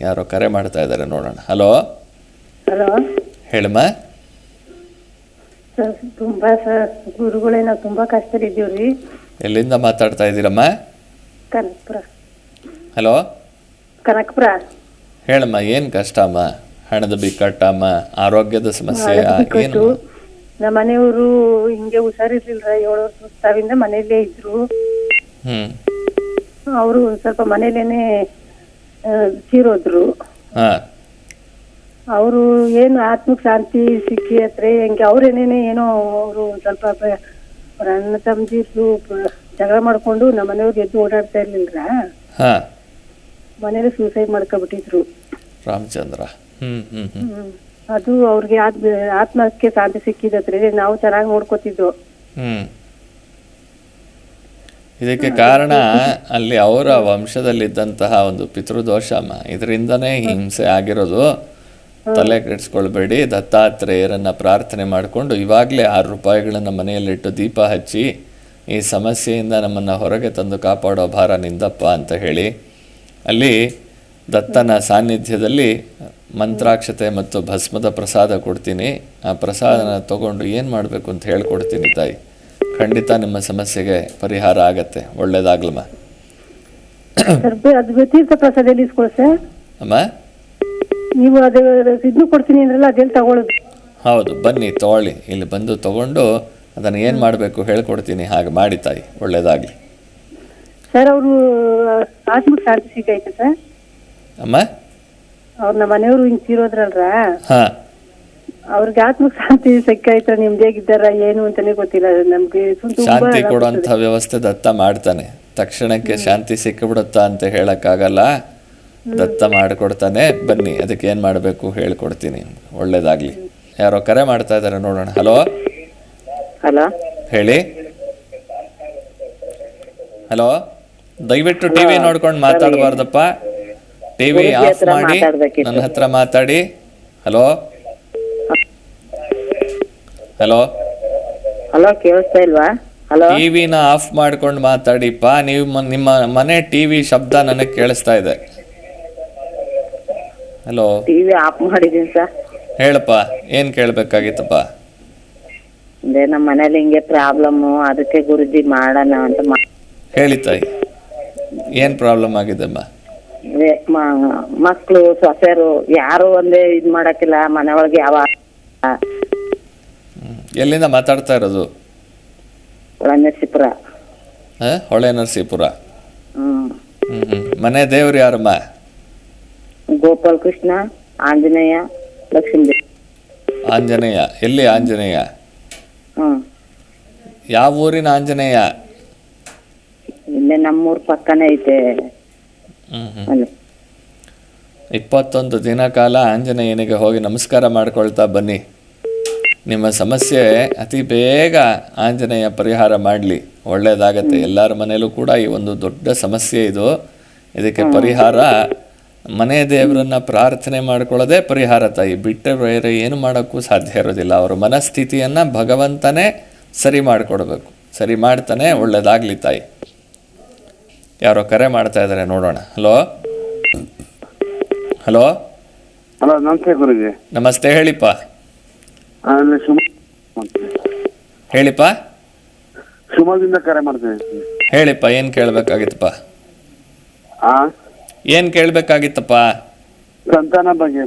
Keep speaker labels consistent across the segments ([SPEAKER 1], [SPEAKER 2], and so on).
[SPEAKER 1] ಯಾರೋ ಕರೆ ಮಾಡ್ತಾ ಇದ್ದಾರೆ ನೋಡೋಣ. ಹಲೋ
[SPEAKER 2] ಹಲೋ
[SPEAKER 1] ಹೇಳಮ್ಮ?
[SPEAKER 2] ಸರ್ ತುಂಬಾ ಸರ್ ಗುರುಗಳೇ ನಾವು ತುಂಬಾ ಕಷ್ಟದಲ್ಲಿದ್ದೀವ್ರಿ.
[SPEAKER 1] ಎಲ್ಲಿಂದ ಮಾತಾಡ್ತಾ ಇದ್ದೀರಮ್ಮ?
[SPEAKER 2] ಕನಕಪುರ.
[SPEAKER 1] ಹಲೋ
[SPEAKER 2] ಕನಕಪುರ?
[SPEAKER 1] ಹೇಳಮ್ಮ ಏನು ಕಷ್ಟ ಅಮ್ಮ ಹಣದ ಬಿಕ್ಕಟ್ಟಮ್ಮ ಆರೋಗ್ಯದ ಸಮಸ್ಯೆ ಏನು?
[SPEAKER 2] ನಮ್ಮ ಮನೆಯವರು ಹಿಂಗೆ ಹುಷಾರಿರ್ಲಿಲ್ಲ ಏಳು ವರ್ಷ ಸುತ್ತಾವಿಂದ ಮನೆಯಲ್ಲೇ ಇದ್ರು.
[SPEAKER 1] ಹ್ಮ್.
[SPEAKER 2] ಅವರು ಸ್ವಲ್ಪ ಮನೇಲೇನೆ ತೀರೋದ್ರು. ಅವರು ಏನು ಆತ್ಮಕ್ ಶಾಂತಿ ಸಿಕ್ಕಿ ಹತ್ರ ಹೆಂಗೆ ಅವ್ರೇನೇನೆ ಏನೋ ಅವರು ಸ್ವಲ್ಪ ಅವ್ರ ಅಣ್ಣ ತಮ್ಮದಿರು ಜಗಳ ಮಾಡ್ಕೊಂಡು ನಮ್ಮ ಮನೆಯವ್ರಿಗೆ ಎದ್ದು ಓಡಾಡ್ತಾ ಇರ್ಲಿಲ್ರ? ಮನೇಲಿ ಸೂಸೈಡ್ ಮಾಡ್ಕೊಬಿಟ್ಟಿದ್ರು.
[SPEAKER 1] ರಾಮಚಂದ್ರ.
[SPEAKER 2] ಅದು ಅವ್ರಿಗೆ ಆತ್ಮ ಆತ್ಮಕ್ಕೆ ಶಾಂತಿ ಸಿಕ್ಕಿದತ್ರಿ ನಾವು ಚೆನ್ನಾಗಿ ನೋಡ್ಕೋತಿದ್ವು
[SPEAKER 1] ಇದಕ್ಕೆ ಕಾರಣ ಅಲ್ಲಿ ಅವರ ವಂಶದಲ್ಲಿದ್ದಂತಹ ಒಂದು ಪಿತೃದೋಷ ಅಮ್ಮ ಇದರಿಂದನೇ ಹಿಂಸೆ ಆಗಿರೋದು. ತಲೆ ಕೆಡಿಸ್ಕೊಳ್ಬೇಡಿ, ದತ್ತಾತ್ರೇಯರನ್ನ ಪ್ರಾರ್ಥನೆ ಮಾಡಿಕೊಂಡು ಇವಾಗಲೇ ಆರು ರೂಪಾಯಿಗಳನ್ನು ಮನೆಯಲ್ಲಿಟ್ಟು ದೀಪ ಹಚ್ಚಿ, ಈ ಸಮಸ್ಯೆಯಿಂದ ನಮ್ಮನ್ನು ಹೊರಗೆ ತಂದು ಕಾಪಾಡೋ ಭಾರ ನಿಂದಪ್ಪ ಅಂತ ಹೇಳಿ, ಅಲ್ಲಿ ದತ್ತನ ಸಾನ್ನಿಧ್ಯದಲ್ಲಿ ಮಂತ್ರಾಕ್ಷತೆ ಮತ್ತು ಭಸ್ಮದ ಪ್ರಸಾದ ಕೊಡ್ತೀನಿ. ಆ ಪ್ರಸಾದನ ತಗೊಂಡು ಏನು ಮಾಡಬೇಕು ಅಂತ ಹೇಳ್ಕೊಡ್ತೀನಿ ತಾಯಿ. ಖಂಡಿತ ನಿಮ್ಮ ಸಮಸ್ಯೆಗೆ ಪರಿಹಾರ ಆಗತ್ತೆ. ಒಳ್ಳೇದಾಗ್ಲಮ್ಮ
[SPEAKER 2] ಸ್ವಲ್ಪ ಅದು ತೀರ್ಥ ಪ್ರಸಾದ ಎಲ್ಲಿ ಇಸ್ಕೊಳ್ ಸರ್.
[SPEAKER 1] ಅಮ್ಮ?
[SPEAKER 2] ನೀವು ಅದು ಇದನ್ನು ಕೊಡ್ತೀನಿ ಅಂದ್ರಲ್ಲ ಅದೆಲ್ಲಿ ತಗೊಳ್ಳೋದು.
[SPEAKER 1] ಹೌದು ಬನ್ನಿ ತಗೊಳ್ಳಿ. ಇಲ್ಲಿ ಬಂದು ತಗೊಂಡು ಅದನ್ನು ಏನು ಮಾಡಬೇಕು ಹೇಳ್ಕೊಡ್ತೀನಿ ಹಾಗೆ ಮಾಡಿ ತಾಯಿ. ಒಳ್ಳೇದಾಗಲಿ.
[SPEAKER 2] ಸರ್ ಅವರು ಆತ್ಮಕ್ಕೆ ಶಾಂತಿ ಸಿಗೈತೆ ಸರ್.
[SPEAKER 1] ಅಮ್ಮ?
[SPEAKER 2] ಅವ್ರ ನಮ್ಮ ಮನೆಯವರು ಹಿಂಗೆ ತೀರೋದ್ರಲ್ರ?
[SPEAKER 1] ಹಾಂ.
[SPEAKER 2] ಅವ್ರಿಗೆ ಆತ್ಮಕ್ ಶಾಂತಿ ಸಿಕ್ಕಾಯ್ತ ನಿಮ್ದು ಹೇಗಿದ್ದಾರ ಏನು ಅಂತಾನೆ ಗೊತ್ತಿಲ್ಲ. ನಮ್ಗೆ
[SPEAKER 1] ಶಾಂತಿ ಕೊಡುವಂತ ವ್ಯವಸ್ಥೆ ದತ್ತ ಮಾಡ್ತಾನೆ. ತಕ್ಷಣಕ್ಕೆ ಶಾಂತಿ ಸಿಕ್ಕಿಬಿಡುತ್ತಾ ಅಂತ ಹೇಳಕ್ಕಾಗಲ್ಲ. ದತ್ತ ಮಾಡಿಕೊಡ್ತಾನೆ. ಬನ್ನಿ ಅದಕ್ಕೆ ಏನ್ ಮಾಡಬೇಕು ಹೇಳ್ಕೊಡ್ತೀನಿ. ಒಳ್ಳೇದಾಗ್ಲಿ. ಯಾರೋ ಕರೆ ಮಾಡ್ತಾ ಇದಾರೆ ನೋಡೋಣ. ಹಲೋ?
[SPEAKER 3] ಹಲೋ?
[SPEAKER 1] ಹೇಳಿ. ಹಲೋ? ದಯವಿಟ್ಟು ಟಿವಿ ನೋಡ್ಕೊಂಡು ಮಾತಾಡಬಾರ್ದಪ್ಪ.
[SPEAKER 3] ಟಿವಿ
[SPEAKER 1] ಆಫ್ ಮಾಡಿ. ನನ್ನ ಹತ್ರ ಮಾತಾಡಿ. ಹಲೋ? ಹಲೋ
[SPEAKER 3] ಹಲೋ ಕೇಳಿಸ್ತಾ ಇಲ್ವಾ? ಹಲೋ
[SPEAKER 1] ಟಿವಿನ ಆಫ್ ಮಾಡ್ಕೊಂಡು ಮಾತಾಡಿಪ್ಪ. ನೀವು ಮ- ನಿಮ್ಮ ಮನೆ ಟಿವಿ ಶಬ್ದ ನನಗೆ ಕೇಳಿಸ್ತಾ ಇದೆ. ಹಲೋ
[SPEAKER 3] ಟಿವಿ ಆಫ್ ಮಾಡಿದೀನಿ ಸರ್.
[SPEAKER 1] ಹೇಳಪ್ಪ ಏನು ಕೇಳಬೇಕಾಗಿತ್ತಪ್ಪ?
[SPEAKER 3] ಅದೇ ನಮ್ಮ ಮನೇಲಿ ಹಿಂಗೆ ಪ್ರಾಬ್ಲಮ್ಮು ಅದಕ್ಕೆ ಗುರುಜಿ ಮಾಡೋಣ ಅಂತ ಮಾ-
[SPEAKER 1] ಹೇಳಿ ತಾಯಿ. ಏನು ಪ್ರಾಬ್ಲಮ್ ಆಗಿದೆಮ್ಮ?
[SPEAKER 3] ಅದೇ ಮಕ್ಕಳು ಸೊಸೆರು ಯಾರು ಒಂದೇ ಇದ್ ಮಾಡಕ್ಕಿಲ್ಲ. ಮನೆ ಒಳಗೆ ಯಾವ.
[SPEAKER 1] ಎಲ್ಲಿಂದ ಮಾತಾಡ್ತಾ ಇರೋದು? ಹೊಳೆ ನರಸೀಪುರ?
[SPEAKER 3] ಹ್ಮ್.
[SPEAKER 1] ಹ್ಮ್ ಹ್ಮ್. ಮನೆ ದೇವ್ರು ಯಾರಮ್ಮ
[SPEAKER 3] ಗೋಪಾಲ್ ಕೃಷ್ಣ ಆಂಜನೇಯ ಲಕ್ಷ್ಮೀ.
[SPEAKER 1] ಆಂಜನೇಯ. ಎಲ್ಲಿ ಆಂಜನೇಯ?
[SPEAKER 3] ಹ್ಮ್.
[SPEAKER 1] ಯಾವ ಊರಿನ ಆಂಜನೇಯ?
[SPEAKER 3] ಇಲ್ಲೇ ನಮ್ಮೂರ್ ಪಕ್ಕನೇ ಐತೆ.
[SPEAKER 1] ಹ್ಮ್ ಹ್ಮ್.
[SPEAKER 3] ಅಲ್ಲಿ
[SPEAKER 1] ಇಪ್ಪತ್ತೊಂದು ದಿನ ಕಾಲ ಆಂಜನೇಯನಿಗೆ ಹೋಗಿ ನಮಸ್ಕಾರ ಮಾಡ್ಕೊಳ್ತಾ ಬನ್ನಿ. ನಿಮ್ಮ ಸಮಸ್ಯೆ ಅತಿ ಬೇಗ ಆಂಜನೇಯ ಪರಿಹಾರ ಮಾಡಲಿ. ಒಳ್ಳೆಯದಾಗತ್ತೆ ಎಲ್ಲರ ಮನೆಯಲ್ಲೂ ಕೂಡ ಈ ಒಂದು ದೊಡ್ಡ ಸಮಸ್ಯೆ ಇದು. ಇದಕ್ಕೆ ಪರಿಹಾರ ಮನೆ ದೇವರನ್ನ ಪ್ರಾರ್ಥನೆ ಮಾಡ್ಕೊಳ್ಳೋದೇ ಪರಿಹಾರ ತಾಯಿ. ಬಿಟ್ಟರೆ ಬೇರೆ ಏನು ಮಾಡೋಕ್ಕೂ ಸಾಧ್ಯ ಇರೋದಿಲ್ಲ. ಅವರ ಮನಸ್ಥಿತಿಯನ್ನು ಭಗವಂತನೇ ಸರಿ ಮಾಡಿಕೊಡ್ಬೇಕು. ಸರಿ ಮಾಡ್ತಾನೆ ಒಳ್ಳೆಯದಾಗಲಿ ತಾಯಿ. ಯಾರೋ ಕರೆ ಮಾಡ್ತಾ ಇದ್ದಾರೆ ನೋಡೋಣ. ಹಲೋ? ಹಲೋ?
[SPEAKER 4] ಹಲೋ ನಮಸ್ತೆ ಗುರುಜಿ.
[SPEAKER 1] ನಮಸ್ತೆ ಹೇಳಿಪ್ಪ.
[SPEAKER 4] ಅಲ್ಲಿ ಶಿವ
[SPEAKER 1] ಹೇಳಿಪ್ಪ?
[SPEAKER 4] ಶಿವಮೊಗ್ಗದಿಂದ ಕರೆ ಮಾಡ್ತೀನಿ.
[SPEAKER 1] ಹೇಳಿಪ್ಪ ಏನು ಕೇಳ್ಬೇಕಾಗಿತ್ತಪ್ಪ?
[SPEAKER 4] ಆ?
[SPEAKER 1] ಏನು ಕೇಳಬೇಕಾಗಿತ್ತಪ್ಪ?
[SPEAKER 4] ಸಂತಾನ ಭಾಗ್ಯ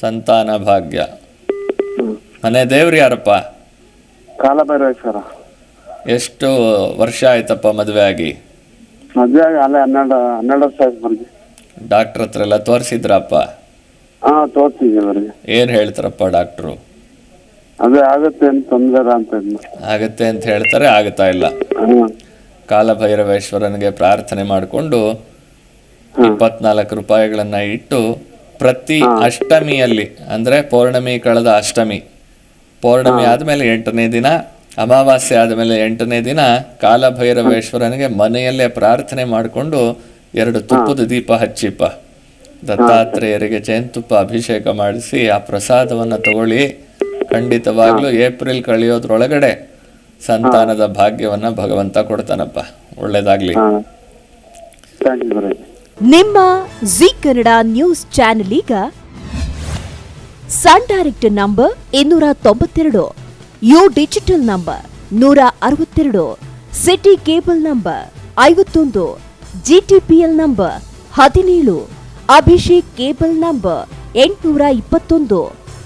[SPEAKER 1] ಸಂತಾನ ಭಾಗ್ಯ. ಮನೆ ದೇವ್ರು ಯಾರಪ್ಪ?
[SPEAKER 4] ಕಾಲಭೈರವೇಶ್ವರ.
[SPEAKER 1] ಎಷ್ಟು ವರ್ಷ ಆಯ್ತಪ್ಪ ಮದುವೆ ಆಗಿ?
[SPEAKER 4] ಮದ್ವೆ ಆಗಿ ಅಲ್ಲೇ ಹನ್ನೆರಡು ಹನ್ನೆರಡು ವರ್ಷ ಆಯ್ತು ಬರ್ಗಿ
[SPEAKER 1] ಡಾಕ್ಟ್ರ್ ಹತ್ರ ಎಲ್ಲ ತೋರಿಸಿದ್ರಪ್ಪ?
[SPEAKER 4] ಹಾ ತೋರ್ಸಿದ್ವಿ ಬರ್ಗಿ
[SPEAKER 1] ಏನು ಹೇಳ್ತಾರಪ್ಪ ಡಾಕ್ಟ್ರು?
[SPEAKER 4] ಅದೇ ಆಗುತ್ತೆ ಅಂತ ಅಂತ
[SPEAKER 1] ಆಗತ್ತೆ ಅಂತ ಹೇಳ್ತಾರೆ ಆಗ್ತಾ ಇಲ್ಲ. ಕಾಲಭೈರವೇಶ್ವರನಿಗೆ ಪ್ರಾರ್ಥನೆ ಮಾಡಿಕೊಂಡು ಇಪ್ಪತ್ನಾಲ್ಕು ರೂಪಾಯಿಗಳನ್ನ ಇಟ್ಟು ಪ್ರತಿ ಅಷ್ಟಮಿಯಲ್ಲಿ ಅಂದ್ರೆ ಪೌರ್ಣಮಿ ಕಳೆದ ಅಷ್ಟಮಿ ಪೌರ್ಣಮಿ ಆದಮೇಲೆ ಎಂಟನೇ ದಿನ ಅಮಾವಾಸ್ಯೆ ಆದಮೇಲೆ ಎಂಟನೇ ದಿನ ಕಾಲಭೈರವೇಶ್ವರನಿಗೆ ಮನೆಯಲ್ಲೇ ಪ್ರಾರ್ಥನೆ ಮಾಡಿಕೊಂಡು ಎರಡು ತುಪ್ಪದ ದೀಪ ಹಚ್ಚಿಪ್ಪ. ದತ್ತಾತ್ರೇಯರಿಗೆ ಜೇನುತುಪ್ಪ ಅಭಿಷೇಕ ಮಾಡಿಸಿ ಆ ಪ್ರಸಾದವನ್ನು ತಗೊಳ್ಳಿ ಖಂಡಿತವಾಗ್ಲೂ ಏಪ್ರಿಲ್ ಕಳೆಯೋದ್ರೊಳಗಡೆ ಸಂತಾನದ ಭಾಗ್ಯವನ್ನ ಭಗವಂತ ಕೊಡ್ತಾನಪ್ಪ. ಒಳ್ಳೇದಾಗ್ಲಿ.
[SPEAKER 5] ನಿಮ್ಮ ಜಿ ಕನ್ನಡ ನ್ಯೂಸ್ ಚಾನೆಲ್ ಈಗ ಸನ್ ಡೈರೆಕ್ಟ್ ನಂಬರ್ ಇನ್ನೂರ ತೊಂಬತ್ತೆರಡು ಯು ಡಿಜಿಟಲ್ ನಂಬರ್ ನೂರ ಅರವತ್ತೆರಡು ಸಿಟಿ ಕೇಬಲ್ ನಂಬರ್ ಐವತ್ತೊಂದು ಜಿಟಿಪಿಎಲ್ ನಂಬರ್ ಹದಿನೇಳು ಅಭಿಷೇಕ್ ಕೇಬಲ್ ನಂಬರ್ ಎಂಟುನೂರ ಇಪ್ಪತ್ತೊಂದು.